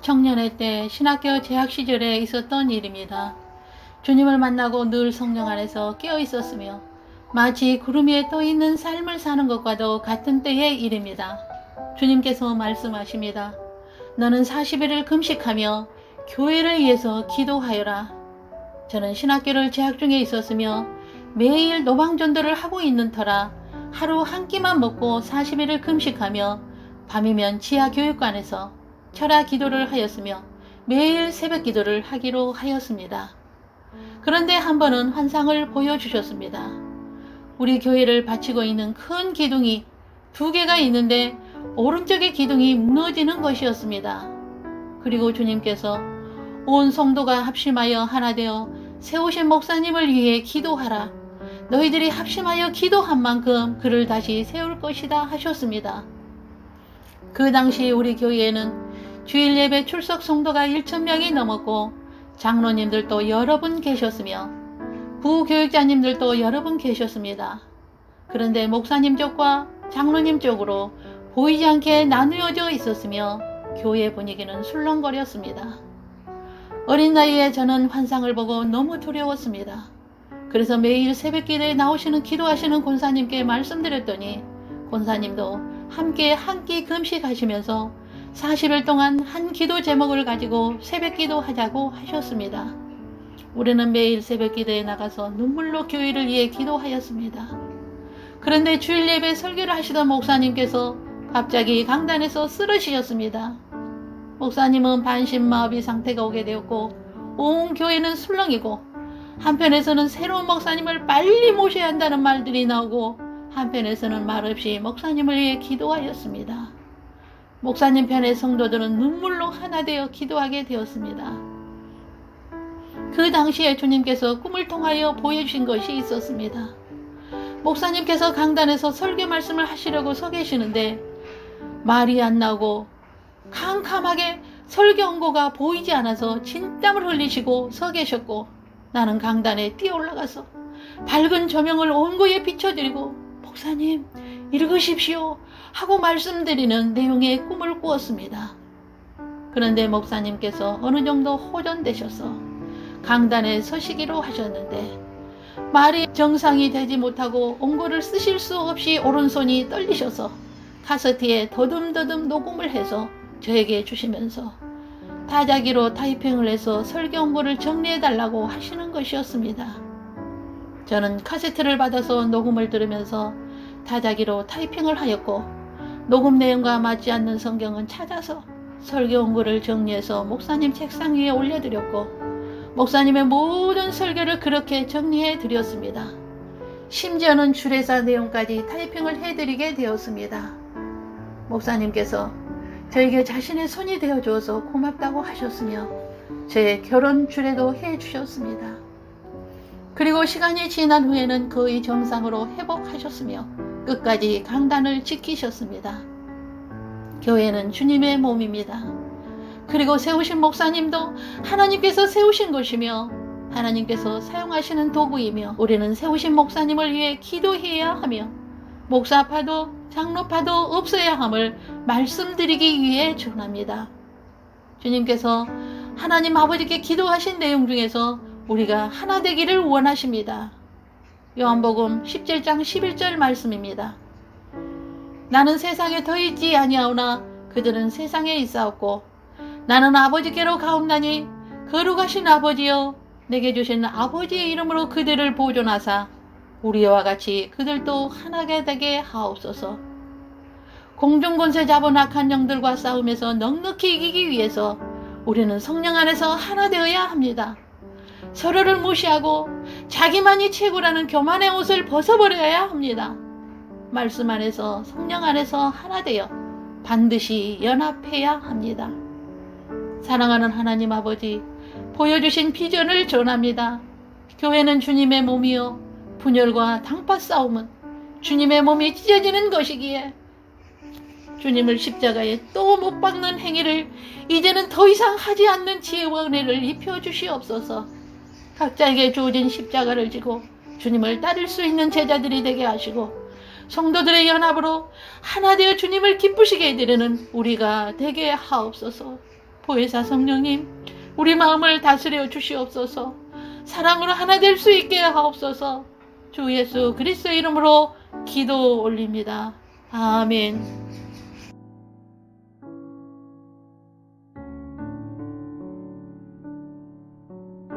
청년회 때 신학교 재학 시절에 있었던 일입니다. 주님을 만나고 늘 성령 안에서 깨어 있었으며 마치 구름 위에 떠 있는 삶을 사는 것과도 같은 때의 일입니다. 주님께서 말씀하십니다. 너는 40일을 금식하며 교회를 위해서 기도하여라. 저는 신학교를 재학 중에 있었으며 매일 노방전도를 하고 있는 터라 하루 한 끼만 먹고 40일을 금식하며 밤이면 지하 교육관에서 철야 기도를 하였으며 매일 새벽 기도를 하기로 하였습니다. 그런데 한 번은 환상을 보여주셨습니다. 우리 교회를 바치고 있는 큰 기둥이 두 개가 있는데 오른쪽의 기둥이 무너지는 것이었습니다. 그리고 주님께서 온 성도가 합심하여 하나 되어 세우신 목사님을 위해 기도하라. 너희들이 합심하여 기도한 만큼 그를 다시 세울 것이다 하셨습니다. 그 당시 우리 교회에는 주일 예배 출석 성도가 1천명이 넘었고 장로님들도 여러 분 계셨으며 부교육자님들도 여러 분 계셨습니다. 그런데 목사님 쪽과 장로님 쪽으로 보이지 않게 나누어져 있었으며 교회 분위기는 술렁거렸습니다. 어린 나이에 저는 환상을 보고 너무 두려웠습니다. 그래서 매일 새벽 기도에 나오시는 기도하시는 권사님께 말씀드렸더니 권사님도 함께 한 끼 금식하시면서 40일 동안 한 기도 제목을 가지고 새벽 기도 하자고 하셨습니다. 우리는 매일 새벽 기도에 나가서 눈물로 교회를 위해 기도하였습니다. 그런데 주일 예배 설교를 하시던 목사님께서 갑자기 강단에서 쓰러지셨습니다. 목사님은 반신마비 상태가 오게 되었고 온 교회는 술렁이고 한편에서는 새로운 목사님을 빨리 모셔야 한다는 말들이 나오고 한편에서는 말없이 목사님을 위해 기도하였습니다. 목사님 편의 성도들은 눈물로 하나 되어 기도하게 되었습니다. 그 당시에 주님께서 꿈을 통하여 보여주신 것이 있었습니다. 목사님께서 강단에서 설교 말씀을 하시려고 서 계시는데 말이 안 나오고 캄캄하게 설교 원고가 보이지 않아서 진땀을 흘리시고 서 계셨고 나는 강단에 뛰어 올라가서 밝은 조명을 원고에 비춰드리고 목사님 읽으십시오 하고 말씀드리는 내용의 꿈을 꾸었습니다. 그런데 목사님께서 어느 정도 호전되셔서 강단에 서시기로 하셨는데 말이 정상이 되지 못하고 원고를 쓰실 수 없이 오른손이 떨리셔서 카세트에 더듬더듬 녹음을 해서 저에게 주시면서 타자기로 타이핑을 해서 설교 원고를 정리해 달라고 하시는 것이었습니다. 저는 카세트를 받아서 녹음을 들으면서 타자기로 타이핑을 하였고 녹음 내용과 맞지 않는 성경은 찾아서 설교 원고를 정리해서 목사님 책상 위에 올려드렸고 목사님의 모든 설교를 그렇게 정리해 드렸습니다. 심지어는 주례사 내용까지 타이핑을 해드리게 되었습니다. 목사님께서 저에게 자신의 손이 되어 주어서 고맙다고 하셨으며 제 결혼 주례도 해 주셨습니다. 그리고 시간이 지난 후에는 거의 정상으로 회복하셨으며 끝까지 강단을 지키셨습니다. 교회는 주님의 몸입니다. 그리고 세우신 목사님도 하나님께서 세우신 것이며 하나님께서 사용하시는 도구이며 우리는 세우신 목사님을 위해 기도해야 하며 목사파도 장로파도 없어야 함을 말씀드리기 위해 전합니다. 주님께서 하나님 아버지께 기도하신 내용 중에서 우리가 하나 되기를 원하십니다. 요한복음 17장 11절 말씀입니다. 나는 세상에 더 있지 아니하오나 그들은 세상에 있사옵고 나는 아버지께로 가옵나니 거룩하신 아버지여 내게 주신 아버지의 이름으로 그들을 보존하사 우리와 같이 그들도 하나게 되게 하옵소서. 공중권세 잡은 악한 영들과 싸움에서 넉넉히 이기기 위해서 우리는 성령 안에서 하나 되어야 합니다. 서로를 무시하고 자기만이 최고라는 교만의 옷을 벗어버려야 합니다. 말씀 안에서 성령 안에서 하나 되어 반드시 연합해야 합니다. 사랑하는 하나님 아버지, 보여주신 비전을 전합니다. 교회는 주님의 몸이요. 분열과 당파 싸움은 주님의 몸이 찢어지는 것이기에 주님을 십자가에 또 못 박는 행위를 이제는 더 이상 하지 않는 지혜와 은혜를 입혀 주시옵소서. 각자에게 주어진 십자가를 지고 주님을 따를 수 있는 제자들이 되게 하시고 성도들의 연합으로 하나 되어 주님을 기쁘시게 해드리는 우리가 되게 하옵소서. 보혜사 성령님, 우리 마음을 다스려 주시옵소서. 사랑으로 하나 될 수 있게 하옵소서. 주 예수 그리스도 이름으로 기도 올립니다. 아멘.